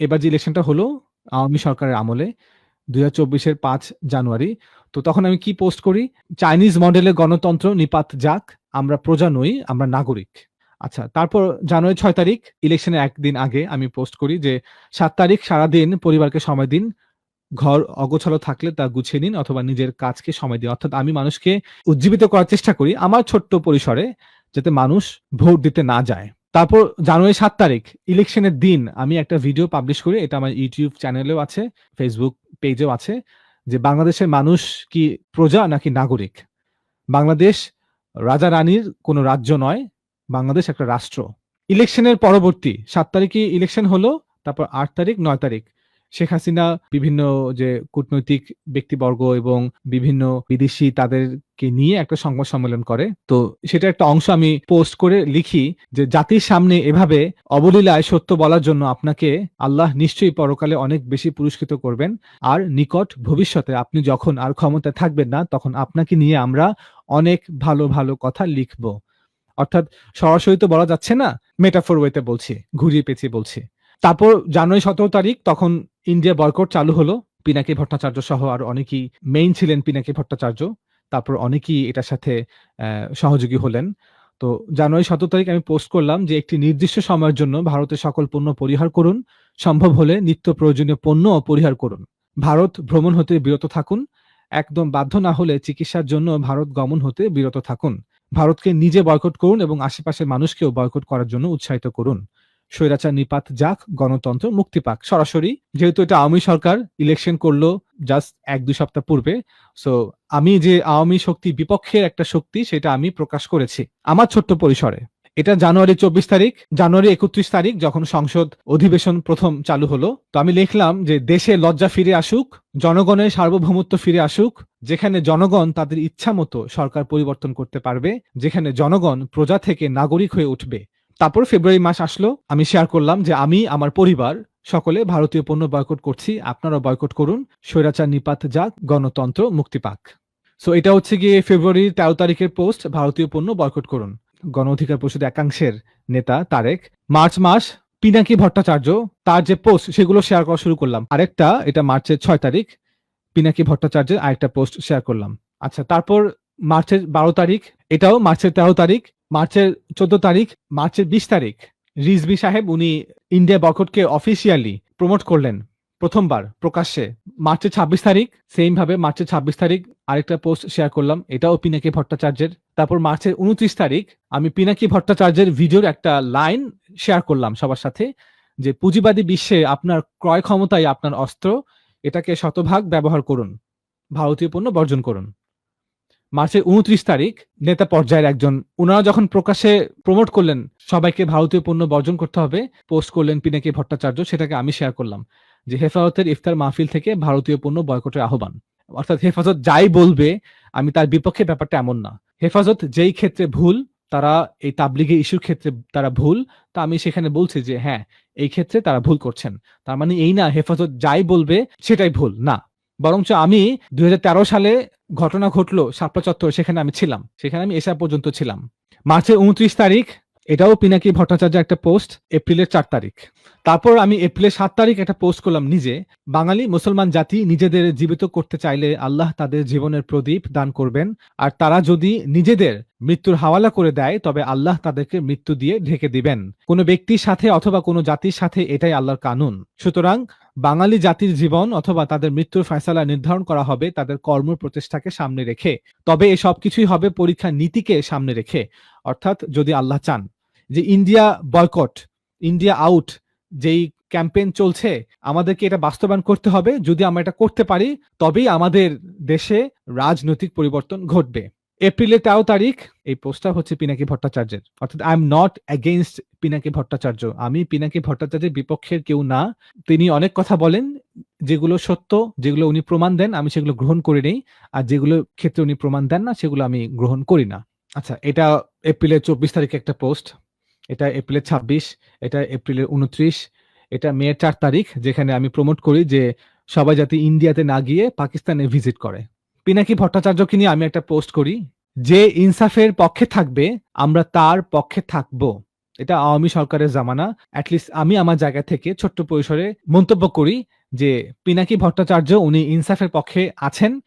এবার যে ইলেকশনটা হলো, আওয়ামী সরকারের আমলে দুই হাজার চব্বিশের পাঁচ জানুয়ারি, তো তখন আমি কি পোস্ট করি? চাইনিজ মডেলের গণতন্ত্র নিপাত যাক, আমরা প্রজা নই, আমরা নাগরিক। আচ্ছা তারপর জানুয়ারি ছয় তারিখ ইলেকশনের একদিন আগে আমি পোস্ট করি যে, সাত তারিখ সারাদিন পরিবারকে সময় দিন, ঘর অগোছালো থাকলে তা গুছিয়ে নিন অথবা নিজের কাজকে সময় দিন। অর্থাৎ আমি মানুষকে উজ্জীবিত করার চেষ্টা করি আমার ছোট্ট পরিসরে, যাতে মানুষ ভোট দিতে না যায়। তারপর জানুয়ারি সাত তারিখ, ইলেকশনের দিন আমি একটা ভিডিও পাবলিশ করি, এটা আমার ইউটিউব চ্যানেলেও আছে ফেসবুক পেজেও আছে, যে বাংলাদেশের মানুষ কি প্রজা নাকি নাগরিক? বাংলাদেশ রাজা রানীর কোনো রাজ্য নয়, বাংলাদেশ একটা রাষ্ট্র। ইলেকশনের পরবর্তী, সাত তারিখে ইলেকশন হলো, তারপর আট তারিখ, নয় তারিখ। শেখ হাসিনা বিভিন্ন যে কূটনৈতিক ব্যক্তিবর্গ এবং বিভিন্ন বিদেশি তাদেরকে নিয়ে একটা সংবাদ সম্মেলন করে। তো সেটা একটা অংশ আমি পোস্ট করে লিখি যে জাতির সামনে এভাবে অবলীলায় সত্য বলার জন্য আপনাকে আল্লাহ নিশ্চয়ই পরকালে অনেক বেশি পুরস্কৃত করবেন। আর নিকট ভবিষ্যতে আপনি যখন আর ক্ষমতায় থাকবেন না, তখন আপনাকে নিয়ে আমরা অনেক ভালো ভালো কথা লিখব। অর্থাৎ সরাসরি তো বলা যাচ্ছে না মেটাফোর ওয়েতে বলছি, ঘুরিয়ে পেঁচিয়ে বলছি। তারপর জানুয়ারি সতেরো তারিখ তখন ইন্ডিয়া বয়কট চালু হলো। পিনাকি ভট্টাচার্য সহ আর অনেকেই মেইন ছিলেন পিনাকি ভট্টাচার্য। তারপর অনেকেই এটার সাথে সহযোগী হলেন। তো জানুয়ারি সতেরো তারিখ আমি পোস্ট করলাম যে একটি নির্দিষ্ট সময়ের জন্য ভারতের সকল পণ্য পরিহার করুন। সম্ভব হলে নিত্য প্রয়োজনীয় পণ্য পরিহার করুন। ভারত ভ্রমণ হতে বিরত থাকুন। একদম বাধ্য না হলে চিকিৎসার জন্য ভারত গমন হতে বিরত থাকুন। ভারতকে নিজে বয়কট করুন এবং আশেপাশের মানুষকেও বয়কট করার জন্য উৎসাহিত করুন। স্বৈরাচার নিপাত যাক, গণতন্ত্র মুক্তি পাক। সরাসরি, যেহেতু এটা আওয়ামী সরকার ইলেকশন করল জাস্ট এক, দুই সপ্তাহ পূর্বে সো আমি যে আওয়ামী শক্তি বিপক্ষের একটা শক্তি, সেটা আমি প্রকাশ করেছি আমার ছোট্ট পরিসরে। এটা জানুয়ারি চব্বিশ তারিখ, জানুয়ারি একত্রিশ তারিখ যখন সংসদ অধিবেশন প্রথম চালু হলো, তো আমি লিখলাম যে দেশে লজ্জা ফিরে আসুক, জনগণের সার্বভৌমত্ব ফিরে আসুক, যেখানে জনগণ তাদের ইচ্ছা মতো সরকার পরিবর্তন করতে পারবে, যেখানে জনগণ প্রজা থেকে নাগরিক হয়ে উঠবে। তারপর ফেব্রুয়ারি মাস আসলো, আমি শেয়ার করলাম যে আমি, আমার পরিবার সকলে ভারতীয় পণ্য বয়কট করছি আপনারা বয়কট করুন। স্বৈরাচার, নিপাত যাক গণতন্ত্র, মুক্তি পাক। সো এটা হচ্ছে গিয়ে ফেব্রুয়ারি তেরো তারিখের পোস্ট ভারতীয় পণ্য বয়কট করুন। গণ অধিকার পরিষদ একাংশের নেতা তারেক। মার্চ মাস, পিনাকি ভট্টাচার্য, তার যে পোস্ট সেগুলো শেয়ার করা শুরু করলাম। আরেকটা, এটা মার্চের ছয় তারিখ, পিনাকি ভট্টাচার্যের আরেকটা পোস্ট শেয়ার করলাম। আচ্ছা তারপর মার্চের বারো তারিখ, এটাও মার্চের তেরো তারিখ মার্চের চোদ্দ তারিখ, মার্চের বিশ তারিখ রিজবি সাহেব উনি ইন্ডিয়া বকটকে অফিসিয়ালি প্রমোট করলেন প্রথমবার প্রকাশ্যে। মার্চের ছাব্বিশ তারিখ সেম ভাবে মার্চের ছাব্বিশ তারিখ আরেকটা পোস্ট শেয়ার করলাম, এটাও পিনাকি ভট্টাচার্যের। তারপর মার্চের উনত্রিশ তারিখ আমি পিনাকি ভট্টাচার্যের ভিডিওর একটা লাইন শেয়ার করলাম সবার সাথে, যে পুঁজিবাদী বিশ্বে আপনার ক্রয় ক্ষমতাই আপনার অস্ত্র, এটাকে শতভাগ ব্যবহার করুন, ভারতীয় পণ্য বর্জন করুন। মার্চের উনত্রিশ তারিখ নেতা পর্যায়ের একজন ওনারা যখন প্রকাশে প্রমোট করলেন, সবাইকে ভারতীয় পণ্য বর্জন করতে হবে পোস্ট করলেন পিনাকি ভট্টাচার্য, সেটাকে আমি শেয়ার করলাম, যে হেফাজতের ইফতার মাহফিল থেকে ভারতীয় পণ্য বয়কটের আহ্বান। অর্থাৎ হেফাজত যাই বলবে, আমি তার বিপক্ষে ব্যাপারটা এমন না। হেফাজত যেই ক্ষেত্রে ভুল, তারা এই তাবলিগে ইস্যুর ক্ষেত্রে তারা ভুল, তা আমি সেখানে বলছি যে হ্যাঁ এই ক্ষেত্রে তারা ভুল করছেন। তার মানে এই না, হেফাজত যাই বলবে, সেটাই ভুল, না। বরঞ্চ আমি দুই হাজার তেরো সালে ঘটনা ঘটলো শাপলা চত্বর, সেখানে আমি ছিলাম। সেখানে আমি এসা পর্যন্ত ছিলাম। মার্চের উনত্রিশ তারিখ, এটাও পিনাকি ভট্টাচার্য একটা পোস্ট, এপ্রিলের চার তারিখ। তারপর আমি এপ্রিলের সাত তারিখ একটা পোস্ট করলাম নিজে। বাঙালি মুসলমান জাতি নিজেদের জীবিত করতে চাইলে আল্লাহ তাদের জীবনের প্রদীপ দান করবেন। আর তারা যদি নিজেদের মৃত্যুর হাওয়ালা করে দেয়, তবে আল্লাহ তাদেরকে মৃত্যু দিয়ে ঢেকে দিবেন। কোনো ব্যক্তির সাথে অথবা কোনো জাতির সাথে এটাই আল্লাহর কানুন। সুতরাং বাঙালি জাতির জীবন অথবা তাদের মৃত্যুর ফয়সালা নির্ধারণ করা হবে তাদের কর্ম প্রচেষ্টাকে সামনে রেখে। তবে এ সব কিছুই হবে পরীক্ষার নীতিকে সামনে রেখে। অর্থাৎ যদি আল্লাহ চান যে ইন্ডিয়া বয়কট, ইন্ডিয়া আউট যেই ক্যাম্পেইন চলছে, আমাদেরকে এটা বাস্তবায়ন করতে হবে। যদি আমরা এটা করতে পারি, তবেই আমাদের দেশে রাজনৈতিক পরিবর্তন ঘটবে। এপ্রিলের তেরো তারিখ, এই পোস্টটা হচ্ছে পিনাকি ভট্টাচার্যের। অর্থাৎ I am not against Pinaki Bhattacharya. আমি পিনাকি ভট্টাচার্যের বিপক্ষের কেউ না। তিনি অনেক কথা বলেন, যেগুলো সত্য, যেগুলো উনি প্রমাণ দেন, আমি সেগুলো গ্রহণ করি নেই। আর যেগুলো ক্ষেত্রে উনি প্রমাণ দেন না, সেগুলো আমি গ্রহণ করি না। আচ্ছা এটা এপ্রিলের চব্বিশ তারিখে একটা পোস্ট। এটা এপ্রিলের ছাব্বিশ, এটা এপ্রিলের উনত্রিশ, এটা মেয়ের চার তারিখ, যেখানে আমি প্রমোট করি যে সবাই যাতে ইন্ডিয়াতে না গিয়ে পাকিস্তানে ভিজিট করে। পিনাকি ভট্টাচার্যকে নিয়ে আমি একটা পোস্ট করি, যে ইনসাফের পক্ষে থাকবে, আমরা তার পক্ষে থাকব। এটা আওয়ামী সরকারের জামানা। অ্যাটলিস্ট আমি আমার জায়গা থেকে ছোট্ট পরিসরে মন্তব্য করি যে পিনাকি ভট্টাচার্য উনি ইনসাফের পক্ষে আছেন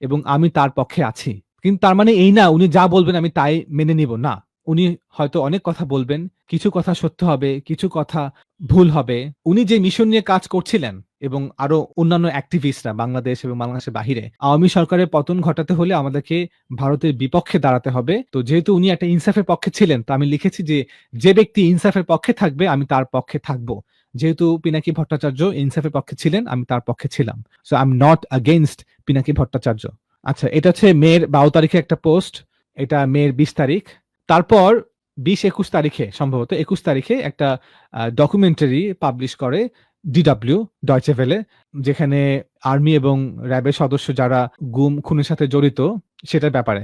এবং আমি তার পক্ষে আছি। কিন্তু তার মানে এই না, উনি যা বলবেন আমি তাই মেনে নিব। না, উনি হয়তো অনেক কথা বলবেন, কিছু কথা সত্য হবে, কিছু কথা ভুল হবে। উনি যে মিশন নিয়ে কাজ করছিলেন এবং আরও অন্যান্য অ্যাক্টিভিস্টরা বাংলাদেশ এবং বাংলাদেশের বাহিরে, আওয়ামী সরকারের পতন ঘটাতে হলে আমাদেরকে ভারতের বিপক্ষে দাঁড়াতে হবে। তো যেহেতু উনি একটা ইনসাফের পক্ষে ছিলেন, তো আমি লিখেছি যে যে ব্যক্তি ইনসাফের পক্ষে থাকবে, আমি তার পক্ষে থাকব। যেহেতু পিনাকি ভট্টাচার্য ইনসাফের পক্ষে ছিলেন, আমি তার পক্ষে ছিলাম। So I am not against Pinaki Bhattacharya. আচ্ছা এটা হচ্ছে মেয়ের বারো তারিখে একটা পোস্ট, এটা মেয়ের বিশ তারিখ। তারপর বিশ একুশ তারিখে, সম্ভবত একুশ তারিখে একটা ডকুমেন্টারি পাবলিশ করে ডিডাব্লিউ ডয়চে ভেলে যেখানে আর্মি এবং র্যাবের সদস্য যারা গুম খুনের সাথে জড়িত, সেটার ব্যাপারে।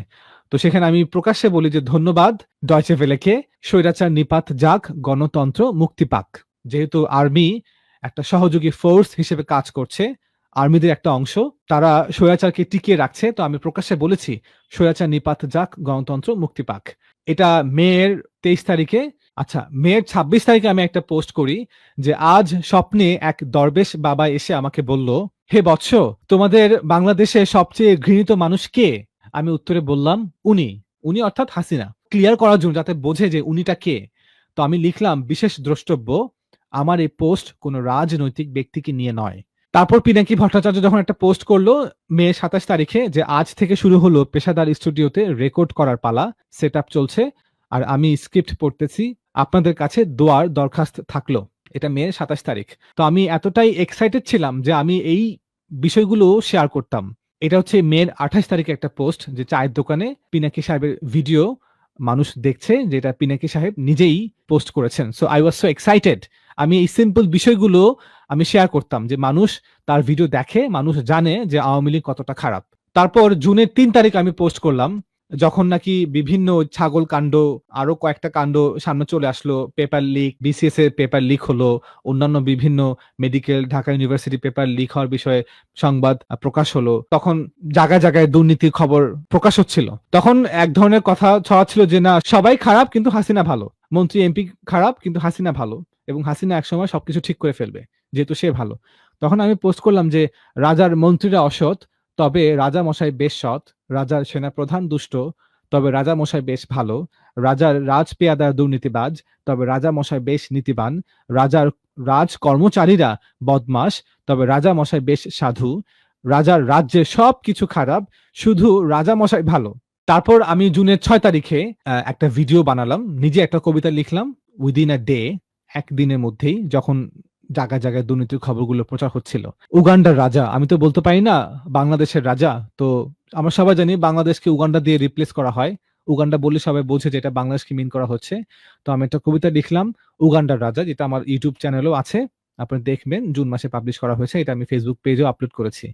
তো সেখানে আমি প্রকাশ্যে বলি যে ধন্যবাদ ডয়চে ভেলেকে স্বৈরাচার নিপাত যাক, গণতন্ত্র মুক্তি পাক। যেহেতু আর্মি একটা সহযোগী ফোর্স হিসেবে কাজ করছে আর্মিদের একটা অংশ, তারা স্বৈরাচারকে টিকিয়ে রাখছে, তো আমি প্রকাশ্যে বলেছি, স্বৈরাচার নিপাত যাক, গণতন্ত্র মুক্তি পাক। এটা মেয়ের তেইশ তারিখে আচ্ছা মেয়ের ছাব্বিশ তারিখে আমি একটা পোস্ট করি যে, আজ স্বপ্নে এক দরবেশ বাবা এসে আমাকে বলল, হে বৎস, তোমাদের বাংলাদেশে সবচেয়ে ঘৃণিত মানুষ কে আমি উত্তরে বললাম, উনি। উনি অর্থাৎ হাসিনা। ক্লিয়ার করার জন্য যাতে বোঝে যে, উনিটা কে তো আমি লিখলাম, বিশেষ দ্রষ্টব্য, আমার এই পোস্ট কোনো রাজনৈতিক ব্যক্তিকে নিয়ে নয়। তারপর পিনাকি ভট্টাচার্য যখন একটা পোস্ট করল, মে সাতাশ তারিখে যে, আজ থেকে শুরু হলো পেশাদার স্টুডিওতে রেকর্ড করার পালা সেট চলছে, আর আমি স্ক্রিপ্ট পড়তেছি আপনাদের কাছে দোয়ার দরখাস্ত থাকল। এটা মে সাতাশ তারিখ। তো আমি এতটাই এক্সাইটেড ছিলাম যে আমি এই বিষয়গুলো শেয়ার করতাম। এটা হচ্ছে মের আঠাশ তারিখে একটা পোস্ট যে চায়ের দোকানে পিনাকি সাহেবের ভিডিও মানুষ দেখছে, যেটা পিনাকি সাহেব নিজেই পোস্ট করেছেন। So I was so excited আমি এই সিম্পল বিষয়গুলো আমি শেয়ার করতাম যে মানুষ তার ভিডিও দেখে, মানুষ জানে যে আওয়ামী লীগ কতটা খারাপ। তারপর জুনের তিন তারিখ আমি পোস্ট করলাম। যখন নাকি বিভিন্ন ছাগল কাণ্ড, আরও কয়েকটা কাণ্ড সামনে চলে আসলো পেপার লিক বিসিএস এর পেপার লিক হলো, অন্যান্য বিভিন্ন medical Dhaka university paper leak হওয়ার বিষয়ে সংবাদ প্রকাশ হলো, তখন জায়গায় জায়গায় দুর্নীতির খবর প্রকাশ হচ্ছিল। তখন এক ধরনের কথা ছড়াচ্ছিল যে, না, সবাই খারাপ, কিন্তু হাসিনা ভালো। মন্ত্রী এমপি খারাপ, কিন্তু হাসিনা ভালো। এবং হাসিনা একসময় সবকিছু ঠিক করে ফেলবে, যেহেতু সে ভালো। তখন আমি পোস্ট করলাম যে, রাজার মন্ত্রীরা অসৎ তবে রাজা মশাই বেশ সৎ, রাজার সেনাপ্রধান দুষ্ট, তবে রাজা মশাই বেশ ভালো, রাজার রাজ পেয়াদার দুর্নীতিবাজ, তবে রাজা মশাই বেশ নীতিবান, রাজার রাজ কর্মচারীরা বদমাস তবে রাজা মশাই বেশ সাধু, রাজার রাজ্যে সব কিছু খারাপ, শুধু রাজা মশাই ভালো। তারপর আমি জুনের ছয় তারিখে একটা ভিডিও বানালাম, নিজে একটা কবিতা লিখলাম, উইদিন আ ডে, একদিনের মধ্যেই, যখন জায়গায় জায়গায় দুর্নীতির খবরগুলো প্রচার হচ্ছিল। উগান্ডার রাজা, আমি তো বলতে পারি না, বাংলাদেশের রাজা। তো আমরা সবাই জানি বাংলাদেশকে উগান্ডা দিয়ে রিপ্লেস করা হয়। উগান্ডা বললে সবাই বোঝে যে এটা বাংলাদেশকে মিন করা হচ্ছে। তো আমি একটা কবিতা লিখলাম, উগান্ডার রাজা, যেটা আমার ইউটিউব চ্যানেলও আছে। আপনি দেখবেন, জুন মাসে পাবলিশ করা হয়েছে, এটা আমি ফেসবুক পেজেও আপলোড করেছি।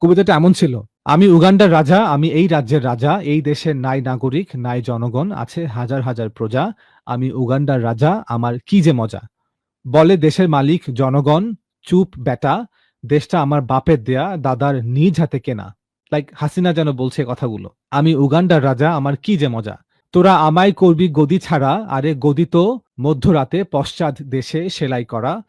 কবিতাটা এমন ছিল, আমি উগান্ডার রাজা, আমি এই রাজ্যের রাজা, এই দেশের নাই নাগরিক, নাই জনগণ আছে হাজার হাজার প্রজা। আমি উগান্ডার রাজা, আমার কি যে মজা। বলে, দেশের মালিক, জনগণ, চুপ, বেটা, দেশটা আমার বাপের দেয়া, দাদার নিজ হাতে কেনা। লাইক হাসিনা যেন বলছে কথাগুলো। আমি উগান্ডার রাজা, আমার কি যে মজা। তোরা আমায় করবি গদি ছাড়া, আরে গদি তো মধ্যরাতে পশ্চাৎ দেশে সেলাই করা,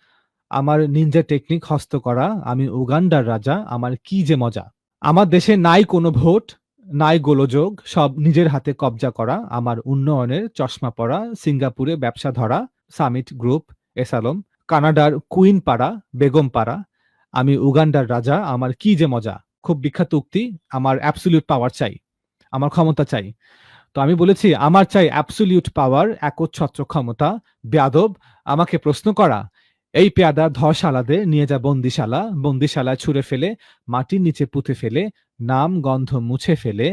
আমার নিনজা টেকনিক হস্ত করা, আমি উগান্ডার রাজা, আমার কি যে মজা। আমার দেশে নাই কোনো ভোট, নাই গোলযোগ, সব নিজের হাতে কবজা করা, আমার উন্নয়নের চশমা পরা, সিঙ্গাপুরে ব্যবসা ধরা, সামিট গ্রুপ এসালম কানাডার কুইন পাড়া বেগম পাড়া আমি উগান্ডার রাজা, আমার কি যে মজা। খুব বিখ্যাত উক্তি, আমার অ্যাবসলিউট পাওয়ার চাই, আমার ক্ষমতা চাই। তো আমি বলেছি, আমার চাই অ্যাবসলিউট পাওয়ার একচ্ছত্র ক্ষমতা, বেয়াদব, আমাকে প্রশ্ন করা, এই পেয়াদা ধশালাদে নিয়ে যা বন্দিশালা, বন্দিশালায় ছুঁড়ে ফেলে, মাটির নিচে পুঁতে ফেলে, নাম, গন্ধ মুছে ফেলে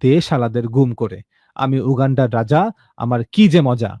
দেশ আলাদের গুম করে। আমি উগান্ডার রাজা, আমার কি যে মজা।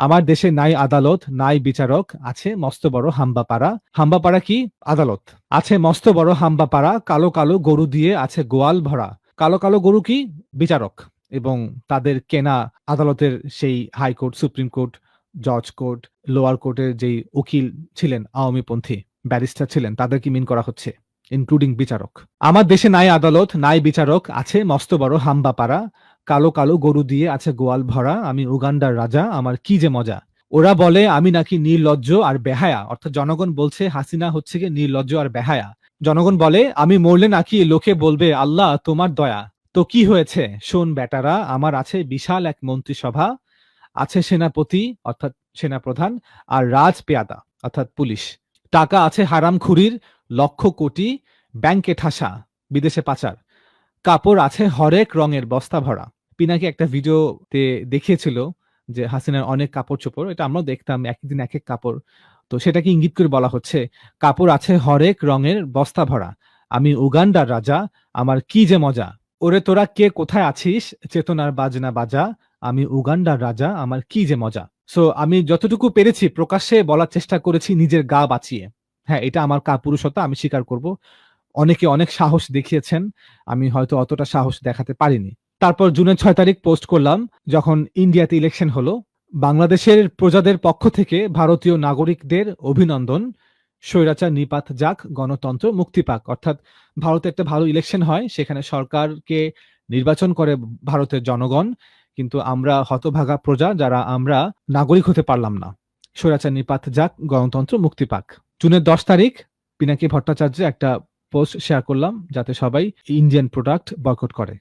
আমার দেশে নাই আদালত, নাই বিচারক, আছে মস্ত বড় হাম্বাপাড়া। হাম্বাপাড়া কি? আদালত। আছে মস্ত বড় হাম্বাপাড়া, কালো কালো গরু দিয়ে আছে গোয়াল ভরা। কালো কালো গরু কি? বিচারক। এবং তাদের কেনা আদালতের সেই হাইকোর্ট সুপ্রিম কোর্ট, জজ কোর্ট, লোয়ার কোর্টের যেই উকিল ছিলেন, আওয়ামীপন্থী, ব্যারিস্টার ছিলেন তাদেরকে মিন করা হচ্ছে? ইনক্লুডিং বিচারক। আমার দেশে নাই আদালত, নাই বিচারক, আছে মস্ত বড় হাম্বাপাড়া। কালো কালো গরু দিয়ে আছে গোয়াল ভরা, আমি উগান্ডার রাজা, আমার কি যে মজা। ওরা বলে, আমি নাকি নির্লজ্জ আর বেহায়া। অর্থাৎ জনগণ বলছে, হাসিনা হচ্ছে কি নির্লজ্জ আর বেহায়া। জনগণ বলে, আমি মরলে নাকি লোকে বলবে, আল্লাহ, তোমার দয়া তো কি হয়েছে? শোন বেটারা, আমার আছে বিশাল এক মন্ত্রিসভা, আছে সেনাপতি, অর্থাৎ সেনাপ্রধান, আর রাজ পেয়াদা, অর্থাৎ পুলিশ। টাকা আছে হারাম খুরির, লক্ষ কোটি, ব্যাংকে ঠাসা, বিদেশে পাচার। কাপড় আছে হরেক রঙের, বস্তা ভরা। পিনাকি একটা ভিডিওতে দেখিয়েছিল যে হাসিনার অনেক কাপড় চোপড় এটা আমরাও দেখতাম, একদিন এক এক কাপড়। তো সেটাকে ইঙ্গিত করে বলা হচ্ছে, কাপড় আছে হরেক রঙের, বস্তা ভরা। আমি উগান্ডার রাজা, আমার কি যে মজা। ওরে তোরা কে কোথায় আছিস, চেতনার বাজনা বাজা। আমি উগান্ডার রাজা, আমার কি যে মজা। সো আমি যতটুকু পেরেছি, প্রকাশ্যে বলার চেষ্টা করেছি, নিজের গা বাঁচিয়ে। হ্যাঁ এটা আমার কাপুরুষতা, আমি স্বীকার করব। অনেকে অনেক সাহস দেখিয়েছেন, আমি হয়তো অতটা সাহস দেখাতে পারিনি। তারপর জুনের ছয় তারিখ পোস্ট করলাম, যখন ইন্ডিয়াতে ইলেকশন হলো। বাংলাদেশের প্রজাদের পক্ষ থেকে ভারতীয় নাগরিকদের অভিনন্দন। স্বৈরাচার নিপাত যাক, গণতন্ত্র মুক্তি পাক। অর্থাৎ ভারতে একটা ভালো ইলেকশন হয়, সেখানে সরকারকে নির্বাচন করে ভারতের জনগণ। কিন্তু আমরা হতভাগা প্রজা যারা, আমরা নাগরিক হতে পারলাম না। স্বৈরাচার নিপাত যাক, গণতন্ত্র মুক্তি পাক। জুনের দশ তারিখ পিনাকি ভট্টাচার্যের একটা পোস্ট শেয়ার করলাম, যাতে সবাই ইন্ডিয়ান প্রোডাক্ট বয়কট করে।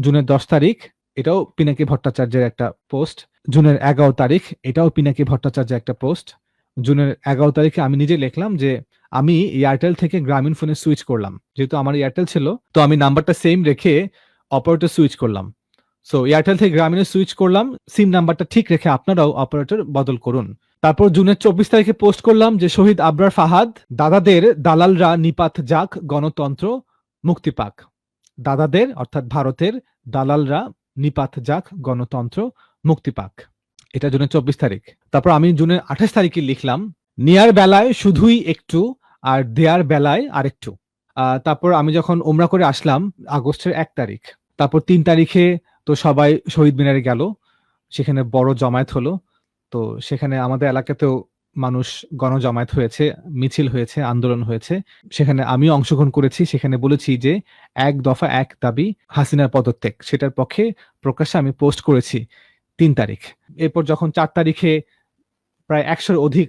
জুনের দশ তারিখ, এটাও পিনাকি ভট্টাচার্যের একটা পোস্ট। জুনের এগারো তারিখ, এটাও পিনাকি ভট্টাচার্যের একটা পোস্ট। জুনের এগারো তারিখে আমি নিজে লিখলাম যে, আমি এয়ারটেল থেকে গ্রামীণ ফোনে সুইচ করলাম। যেহেতু আমার এয়ারটেল ছিল, তো আমি নাম্বারটা সেম রেখে অপারেটর সুইচ করলাম। সো এয়ারটেল থেকে গ্রামীণে সুইচ করলাম সিম নাম্বারটা ঠিক রেখে আপনারাও অপারেটর বদল করুন। তারপর জুনের চব্বিশ তারিখে পোস্ট করলাম যে, শহীদ আবরার ফাহাদ, দাদাদের দালালরা নিপাত যাক, গণতন্ত্র মুক্তি পাক। দাদাদের, অর্থাৎ ভারতের দালালরা নিপাত যাক, গণতন্ত্র, মুক্তি পাক। এটা জুনের চব্বিশ তারিখ। তারপর আমি জুনের আঠাশ তারিখে লিখলাম, নেয়ার বেলায় শুধুই একটু আর দেয়ার বেলায় আরেকটু। তারপর আমি যখন ওমরা করে আসলাম, আগস্টের এক তারিখ, তারপর তিন তারিখে তো সবাই শহীদ মিনারে গেল, সেখানে বড় জমায়েত হলো, তো সেখানে আমাদের এলাকাতেও মানুষ গণজমায়েত হয়েছে, মিছিল হয়েছে, আন্দোলন হয়েছে। সেখানে আমিও অংশগ্রহণ করেছি। সেখানে বলেছি যে এক দফা এক দাবি হাসিনার পদত্যাগ। সেটার পক্ষে প্রকাশ্যে আমি পোস্ট করেছি তিন তারিখ। এরপর যখন চার তারিখে প্রায় একশোর অধিক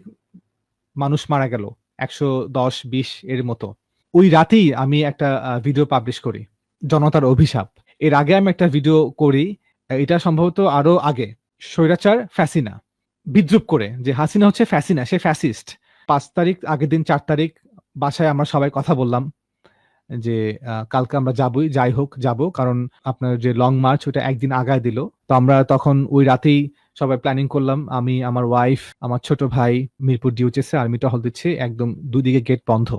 মানুষ মারা গেল, একশো দশ, বিশ এর মতো। ওই রাতেই আমি একটা ভিডিও পাবলিশ করি, জনতার অভিশাপ। এর আগে আমি একটা ভিডিও করি, এটা সম্ভবত আরও আগে। স্বৈরাচার ফ্যাসিনা। বিদ্রুপ করে যে হাসিনা হচ্ছে ফ্যাসিনা সে ফ্যাসিস্ট পাঁচ তারিখ, আগের দিন চার তারিখ, বাসায় আমরা সবাই কথা বললাম যে কালকে আমরা যাবই, যাই হোক, যাব, কারণ আপনার যে লং মার্চ ওটা একদিন আগায় দিল। তো আমরা তখন ওই রাতেই সবাই প্ল্যানিং করলাম, আমি, আমার ওয়াইফ আমার ছোট ভাই, মিরপুর ডিউচেসে আর্মি টহল দিচ্ছে, একদম দুদিকে গেট বন্ধ।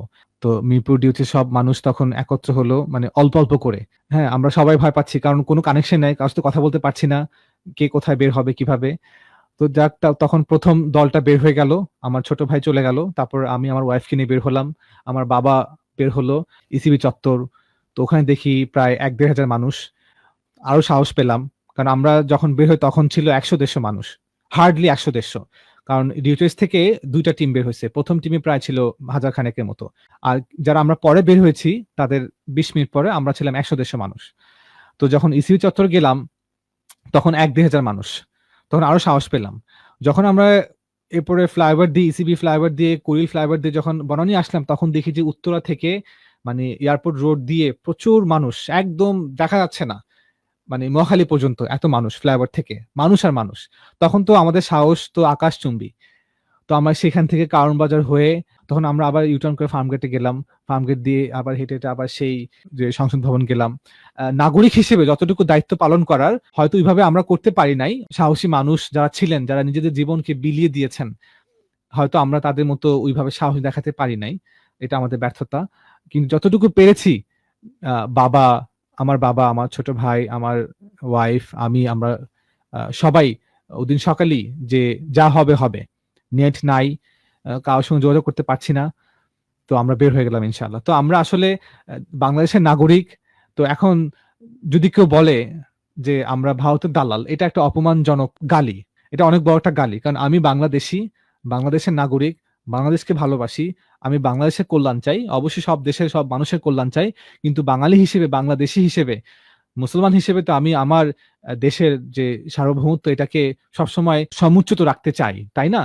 তো মিরপুর ডিউচে সব মানুষ তখন একত্র হলো মানে অল্প অল্প করে। হ্যাঁ আমরা সবাই ভয় পাচ্ছি, কারণ কোনো কানেকশন নাই, কারোর সাথে কথা বলতে পারছি না, কে কোথায় বের হবে, কীভাবে। তো যাক তখন প্রথম দলটা বের হয়ে গেল, আমার ছোট ভাই চলে গেল, তারপর আমি আমার ওয়াইফকে নিয়ে বের হলাম, আমার বাবা বের হলো ইসিবি চত্বর, তো ওখানে দেখি প্রায় এক দেড় হাজার মানুষ, আরও সাহস পেলাম, কারণ আমরা যখন বের হই তখন ছিল একশো দেড়শো মানুষ হার্ডলি একশো দেড়শো, কারণ ডিউটিস থেকে দুইটা টিম বের হয়েছে, প্রথম টিমে প্রায় ছিল হাজার খানেকের মতো, আর যারা আমরা পরে বের হয়েছি, তাদের বিশ মিনিট পরে আমরা ছিলাম একশো দেড়শো মানুষ, তো যখন ইসিবি চত্বর গেলাম, তখন এক দেড় হাজার মানুষ তখন আরও সাহস পেলাম। যখন আমরা এরপরে ফ্লাইওভার দিয়ে ইসিবি ফ্লাইওভার দিয়ে কুড়িল ফ্লাইওভার দিয়ে যখন বনানী আসলাম, তখন দেখি যে উত্তরা থেকে মানে এয়ারপোর্ট রোড দিয়ে প্রচুর মানুষ, একদম দেখা যাচ্ছে না মানে মহাখালী পর্যন্ত এত মানুষ ফ্লাইওভার থেকে, মানুষ আর মানুষ। তখন তো আমাদের সাহস তো আকাশচুম্বী। তো আমরা সেখান থেকে কারণ বাজার হয়ে তখন আমরা আবার ইউটার্ন করে ফার্মগেটে গেলাম। ফার্মগেট দিয়ে আবার হেঁটে হেঁটে আবার সেই যে সংসদ ভবন গেলাম। নাগরিক হিসেবে যতটুকু দায়িত্ব পালন করার, হয়তো ওইভাবে আমরা করতে পারি নাই। সাহসী মানুষ যারা ছিলেন, যারা নিজেদের জীবনকে বিলিয়ে দিয়েছেন, হয়তো আমরা তাদের মতো ওইভাবে সাহস দেখাতে পারি নাই। এটা আমাদের ব্যর্থতা। কিন্তু যতটুকু পেরেছি বাবা, আমার বাবা, আমার ছোট ভাই, আমার ওয়াইফ আমি, আমরা সবাই ওদিন সকালেই যে যা হবে হবে। নেট নাই। কারোর সঙ্গে যোগাযোগ করতে পারছি না। তো আমরা বের হয়ে গেলাম ইনশাল্লাহ তো আমরা আসলে বাংলাদেশের নাগরিক তো এখন যদি কেউ বলে যে আমরা ভারতের দালাল এটা একটা অপমানজনক গালি। এটা অনেক বড় একটা গালি। কারণ আমি বাংলাদেশি বাংলাদেশের নাগরিক বাংলাদেশকে ভালোবাসি আমি বাংলাদেশের কল্যাণ চাই অবশ্যই সব দেশের সব মানুষের কল্যাণ চাই কিন্তু বাঙালি হিসেবে বাংলাদেশি হিসেবে মুসলমান হিসেবে তো আমি আমার দেশের যে সার্বভৌমত্ব এটাকে সবসময় সমুচ্যত রাখতে চাই, তাই না?